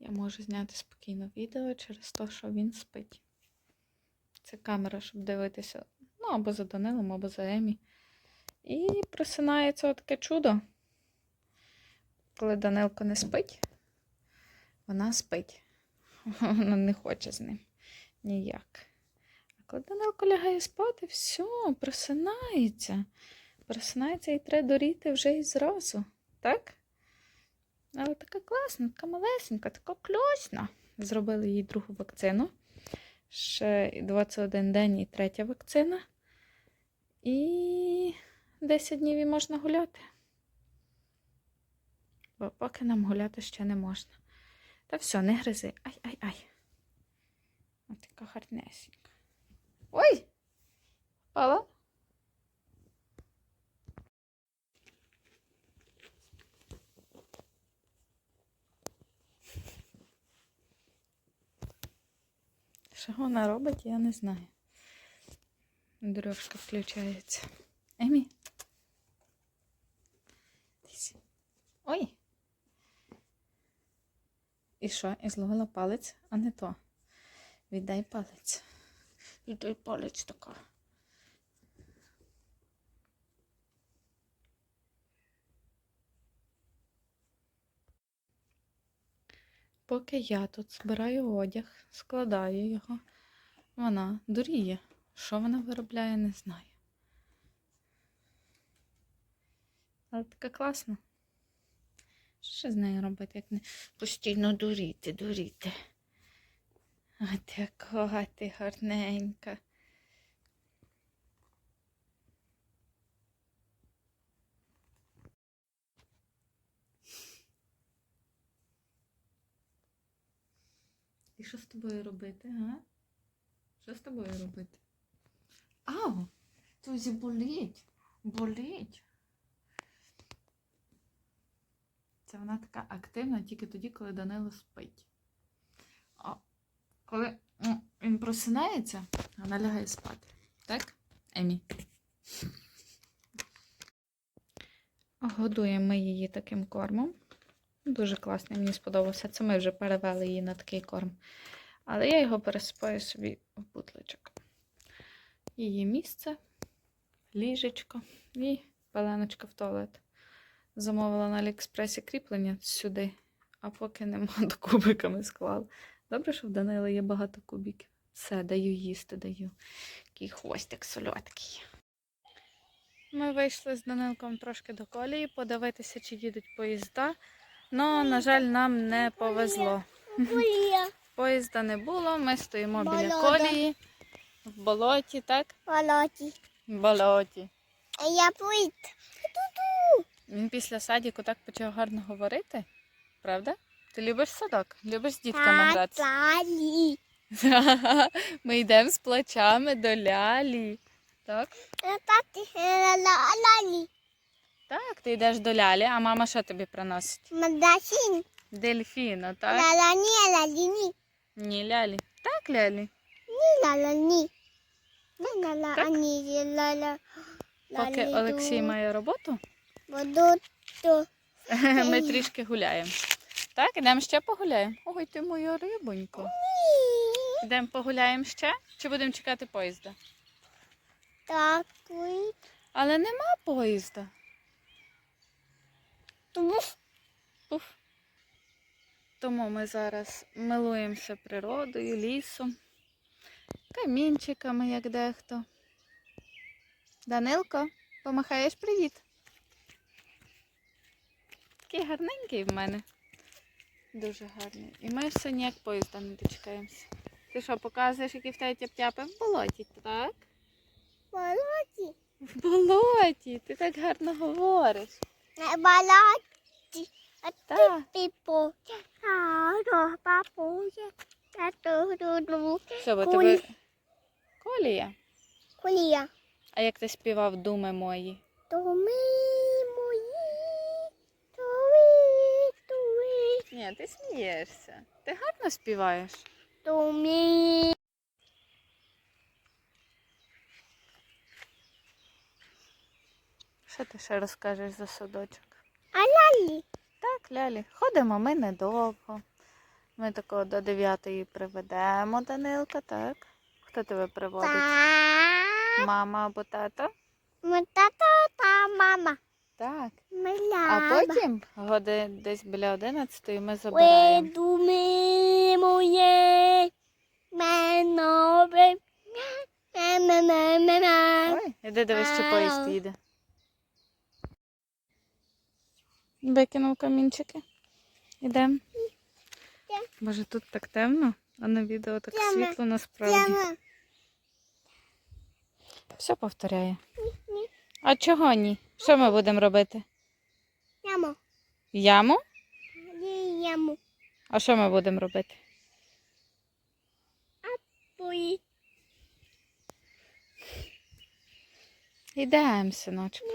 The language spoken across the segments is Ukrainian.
Я можу зняти спокійно відео через те, що він спить. Це камера, щоб дивитися ну, або за Данилом, або за Емі. І просинається таке чудо. Коли Данилко не спить, вона спить. Вона не хоче з ним ніяк. А коли Данилко лягає спати, все, просинається. Просинається і треба доріти вже і зразу. Так? Але така класна, така малесенька, така кльосна. Зробили їй другу вакцину. Ще 21 день і третя вакцина. І 10 днів і можна гуляти. Бо поки нам гуляти ще не можна. Та все, не гризи. Ай-ай-ай. Ось така гарнесенька. Ой! Впала? Що вона робить, я не знаю. Дорожка включається. Емі. Ой. І що? І зловила палець, а не то. Віддай палець. Віддай палець така. Поки я тут збираю одяг, складаю його, вона дуріє. Що вона виробляє, не знаю. Але така класна. Що ще з нею робити, як не постійно дуріти, дуріти. А ти яка ти гарненька. Що з тобою робити, га? Що з тобою робити? Ау! Тузі болить. Болить. Це вона така активна тільки тоді, коли Данило спить. А коли він просинається, вона лягає спати. Так, Емі? Годуємо ми її таким кормом. Дуже класний, мені сподобався. Це ми вже перевели її на такий корм. Але я його пересипаю собі в бутличок. Її місце, ліжечко і пеленочка в туалет. Замовила на Аліекспресі кріплення сюди, а поки нема, то кубиками склала. Добре, що в Данила є багато кубиків. Все, даю їсти, даю. Такий хвостик солодкий. Ми вийшли з Данилком трошки до колії, подивитися, чи їдуть поїзда. Ну, на жаль, нам не повезло. Поїзда не було, ми стоїмо біля колії в болоті, так? Болоті. А я пуйт. Він після садіку так почав гарно говорити, правда? Ти любиш садок? Любиш з дітками гратися? Лалі. Ми йдемо з плачами до лялі. Так? Тати лалі. Так, ти йдеш до лялі, а мама що тобі приносить? Мадасин. Дельфіна, так? Лалані, лаліні. Ні, лялі. Так, лялі. Лалані. Лалані, лала. Поки Олексій має роботу, Буду то. ми трішки гуляємо. Так, ідемо ще погуляємо. Ой, ти моя рибонько. Йдемо погуляємо ще чи будемо чекати поїзда? Такий. Але нема поїзда. Тому ми зараз милуємося природою, лісом, камінчиками, як дехто. Данилко, помахаєш привіт. Такий гарненький в мене. Дуже гарний. І ми все ніяк поїзда не дочекаємося. Ти що, показуєш, які в тебе тяп-тяпи в болоті, так? Володі. В болоті. Ти так гарно говориш. Володі. А Так. піпо. А, до папує. Тату, ду, Що, бо Куль. тебе колія? Кулія. А як ти співав думи мої? Туми мої. Туми, туми. Ні, ти смієшся. Ти гарно співаєш. Туми. Що ти ще розкажеш за садочок? А лалі. Так, Лялі, ходимо ми недовго. Ми такого до 9 приведемо, Данилка, так? Хто тебе приводить? Та. Мама або тато? Ми тато та мама. Так. Ми А потім, годин десь біля 11 ми забираємо. Видуми моє. Мене. Ой, іди дивись, чи поїзд їде. Викинув камінчики. Ідемо. Боже, тут так темно, а на відео так світло насправді. Все повторяє. А чого ні? Що ми будемо робити? Яму. Яму? Ні, яму. А що ми будемо робити? Пої. Йдемо, синочку.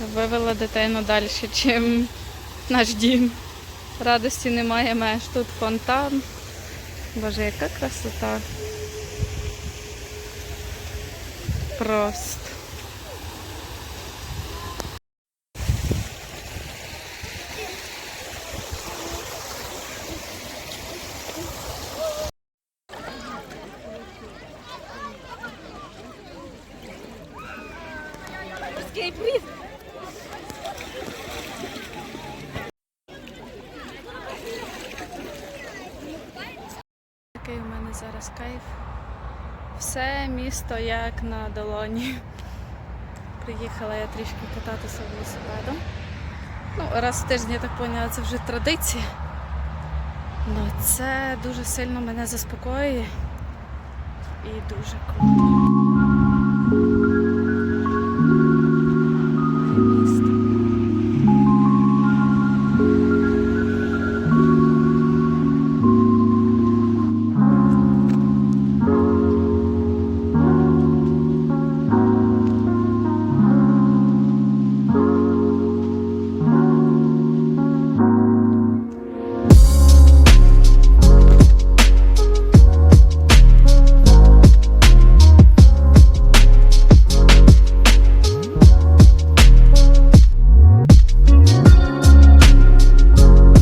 Вивела дитину далі, чим наш дім. Радості немає меж. Тут фонтан. Боже, яка красота. Просто. Такий у мене зараз кайф. Все місто як на долоні. Приїхала я трішки кататися велосипедом. Ну, раз в тиждень, я так поняла, це вже традиція. Ну, це дуже сильно мене заспокоює і дуже круто.